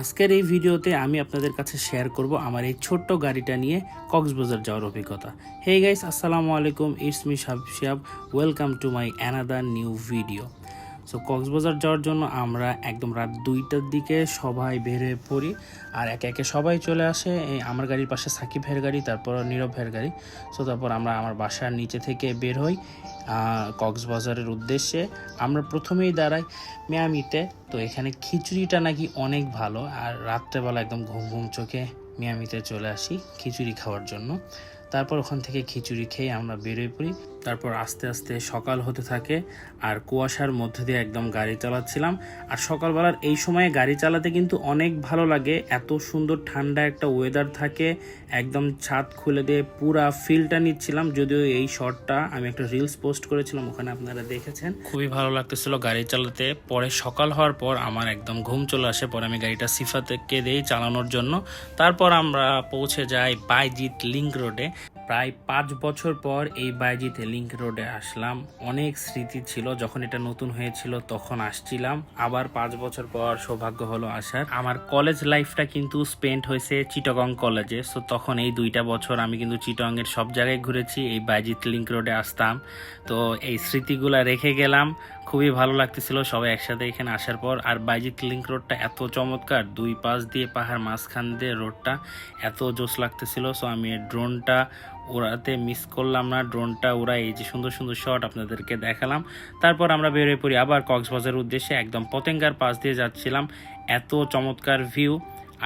আজকের এই ভিডিওতে আমি আপনাদের কাছে শেয়ার করব আমার এই ছোট্ট গাড়িটা নিয়ে কক্সবাজার যাওয়ার অভিজ্ঞতা। হে গাইস আসসালামু আলাইকুম it's me শাব Shiyab welcome to my another new video so Cox's Bazar যাওয়ার জন্য আমরা একদম রাত দুইটার দিকে সবাই হয়ে পড়ি আর একে একে সবাই চলে আসে। এই আমার গাড়ির পাশে সাকিব ভাইয়ের গাড়ি, তারপর নীরব ভাইয়ের গাড়ি। সো তারপর আমরা আমার বাসার নিচে থেকে বের হই কক্সবাজারের উদ্দেশ্যে। আমরা প্রথমেই দাঁড়াই মিয়ামিতে। তো, এখানে খিচুড়িটা নাকি অনেক ভালো আর রাত্রেবেলা একদম ঘুম ঘুম চোখে মিয়ামিতে চলে আসি খিচুড়ি খাওয়ার জন্য। তারপর ওখান থেকে খিচুড়ি খেয়ে আমরা বেরোয় পড়ি। তারপর আস্তে আস্তে সকাল হতে থাকে, আর কুয়াশার মধ্যে দিয়ে একদম গাড়ি চালাচ্ছিলাম। আর সকালবেলার এই সময়ে গাড়ি চালাতে কিন্তু অনেক ভালো লাগে। এত সুন্দর ঠান্ডা একটা ওয়েদার থাকে, একদম ছাদ খুলে দিয়ে পুরা ফিলটা নিচ্ছিলাম। যদিও এই শটটা আমি একটা রিলস পোস্ট করেছিলাম, ওখানে আপনারা দেখেছেন। খুবই ভালো লাগতেছিল গাড়ি চালাতে। পরে সকাল হওয়ার পর আমার একদম ঘুম চলে আসে। পরে আমি গাড়িটা সিফাতে দেই চালানোর জন্য। তারপর আমরা পৌঁছে যাই বাইজিৎ লিংক রোডে। প্রায় পাঁচ বছর পর এই বাইজিৎ লিঙ্ক রোডে আসলাম। অনেক স্মৃতি ছিল, যখন এটা নতুন হয়েছিল তখন আসছিলাম। আবার পাঁচ বছর পর সৌভাগ্য হলো আসার। আমার কলেজ লাইফটা কিন্তু স্পেন্ড হয়েছে চিটগং কলেজে সো তখন এই দুইটা বছর আমি কিন্তু চিটগং এর সব জায়গায় ঘুরেছি, এই বাইজিৎ লিংক রোডে আসতাম। তো এই স্মৃতিগুলা রেখে গেলাম। খুবই ভালো লাগতেছিল সবাই একসাথে এখানে আসার পর। আর বাইজিৎ লিঙ্ক রোডটা এত চমৎকার, দুই পাশ দিয়ে পাহাড় মাঝখান দিয়ে রোডটা এত জোস লাগতেছিল। সো আমি ড্রোনটা ওড়াতে মিস করলাম না ড্রোনটা ওরা এই যে সুন্দর সুন্দর শট আপনাদেরকে দেখালাম। তারপর আমরা বেরোয় পড়ি আবার কক্সবাজারের উদ্দেশ্যে, একদম পতেঙ্গার পাশ দিয়ে যাচ্ছিলাম। এত চমৎকার ভিউ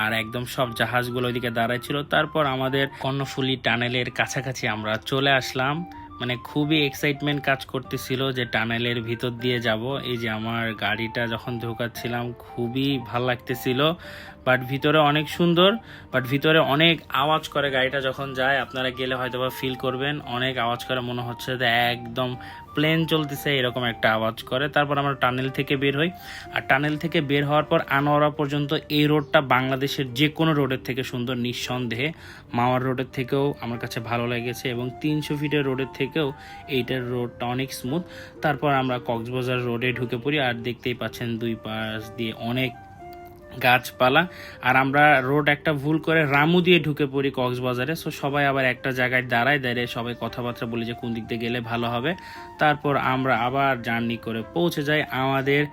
আর একদম সব জাহাজগুলো ওইদিকে দাঁড়ায় ছিল। তারপর আমাদের কর্ণফুলি টানেলের কাছাকাছি আমরা চলে আসলাম। মানে খুবই এক্সাইটমেন্ট কাজ করতেছিল যে টানেলের ভিতর দিয়ে যাব। এই যে আমার গাড়িটা যখন ঢোকাচ্ছিলাম, খুবই ভালো লাগতেছিল। বাট ভিতরে অনেক সুন্দর বাট ভিতরে অনেক আওয়াজ করে গাড়িটা যখন যায়, আপনারা গেলে হয়তো বা ফিল করবেন। অনেক আওয়াজ করে মনে হচ্ছে যে একদম প্লেন চলতেছে, এরকম একটা আওয়াজ করে। তারপর আমরা টানেল থেকে বের হই। আর টানেল থেকে বের হওয়ার পর আনোয়ারা পর্যন্ত এই রোডটা বাংলাদেশের যে কোনো রোডের থেকে সুন্দর, নিঃসন্দেহে মাওয়ার রোডের থেকেও আমার কাছে ভালো লেগেছে এবং তিনশো ফিটের রোডের থেকেও এইটার রোডটা অনেক স্মুথ তারপর আমরা কক্সবাজার রোডে ঢুকে পড়ি, আর দেখতেই পাচ্ছেন দুই পাশ দিয়ে অনেক গাছপালা। আর আমরা রোড একটা ভুল করে রামু দিয়ে ঢুকে পড়ি কক্সবাজারে। সো সবাই আবার একটা জায়গায় দাঁড়ায়, দাঁড়িয়ে সবাই কথাবার্তা বলি যে কোন দিক দিয়ে গেলে ভালো হবে। তারপর আমরা আবার জার্নি করে পৌঁছে যাই আমাদের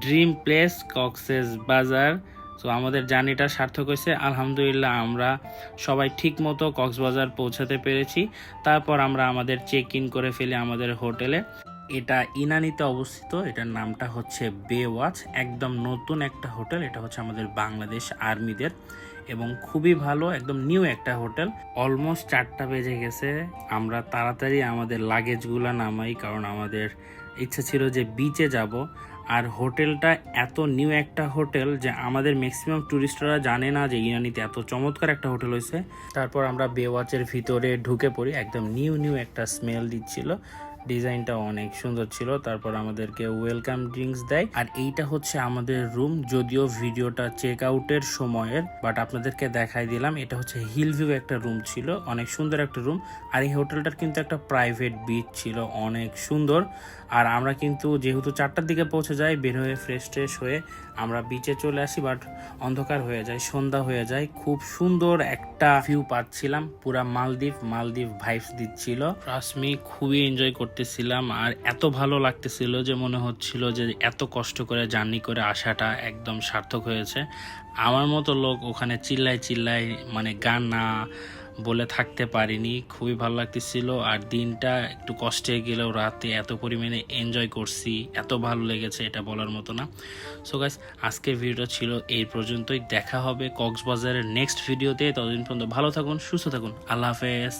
ড্রিম প্লেস কক্সেস বাজার। সো আমাদের জার্নিটা সার্থক হয়েছে। আলহামদুলিল্লাহ আমরা সবাই ঠিক মতো কক্সবাজার পৌঁছাতে পেরেছি। তারপর আমরা আমাদের চেক ইন করে ফেলি আমাদের হোটেলে। এটা ইনানিতে অবস্থিত, এটার নামটা হচ্ছে বে ওয়াচ একদম নতুন একটা হোটেল, এটা হচ্ছে আমাদের বাংলাদেশ আর্মিদের। এবং খুবই ভালো, একদম নিউ একটা হোটেল। অলমোস্ট চারটা বেজে গেছে, আমরা তাড়াতাড়ি আমাদের লাগেজগুলো নামাই, কারণ আমাদের ইচ্ছা ছিল যে বিচে যাব। আর হোটেলটা এত নিউ একটা হোটেল যে আমাদের ম্যাক্সিমাম টুরিস্টরা জানে না যে ইরানিতে এত চমৎকার একটা হোটেল হয়েছে। তারপর আমরা বেওয়াচের ভিতরে ঢুকে পড়ি, একদম নিউ নিউ একটা স্মেল দিচ্ছিল। ডিজাইনটা অনেক সুন্দর ছিল, তারপর আমাদেরকে ওয়েলকাম ড্রিঙ্কস দেয়। আর এইটা হচ্ছে আমাদের রুম যদিও ভিডিওটা চেক আউটের সময়ের বাট আপনাদেরকে দেখাই দিলাম, এটা হচ্ছে হিল ভিউ একটা রুম ছিল, অনেক সুন্দর একটা রুম আর এই হোটেলটার কিন্তু একটা প্রাইভেট বিচ ছিল, অনেক সুন্দর। আর আমরা কিন্তু যেহেতু চারটার দিকে পৌঁছে যাই, বের হয়ে ফ্রেশ ট্রেশ হয়ে আমরা বিচে চলে আসি বাট অন্ধকার হয়ে যায়, সন্ধ্যা হয়ে যায়। খুব সুন্দর একটা ভিউ পাচ্ছিলাম, পুরা মালদ্বীপ মালদ্বীপ ভাইবস দিচ্ছিল। রাসমি খুবই এনজয় করতেছিলাম আর এত ভালো লাগতেছিল যে মনে হচ্ছিল যে এত কষ্ট করে জার্নি করে আসাটা একদম সার্থক হয়েছে। আমার মতো লোক ওখানে চিল্লায় চিল্লায় মানে গান না বলে থাকতে পারিনি, খুবই ভালো লাগতেছিল। আর দিনটা একটু কষ্টে গেলেও রাতে এত পরিমাণে এনজয় করছি, এত ভালো লেগেছে এটা বলার মতো না। সো গাইস আজকের ভিডিওটা ছিল এই পর্যন্তই। দেখা হবে কক্সবাজারের নেক্সট ভিডিওতে ততদিন পর্যন্ত ভালো থাকুন, সুস্থ থাকুন। আল্লাহ হাফেজ।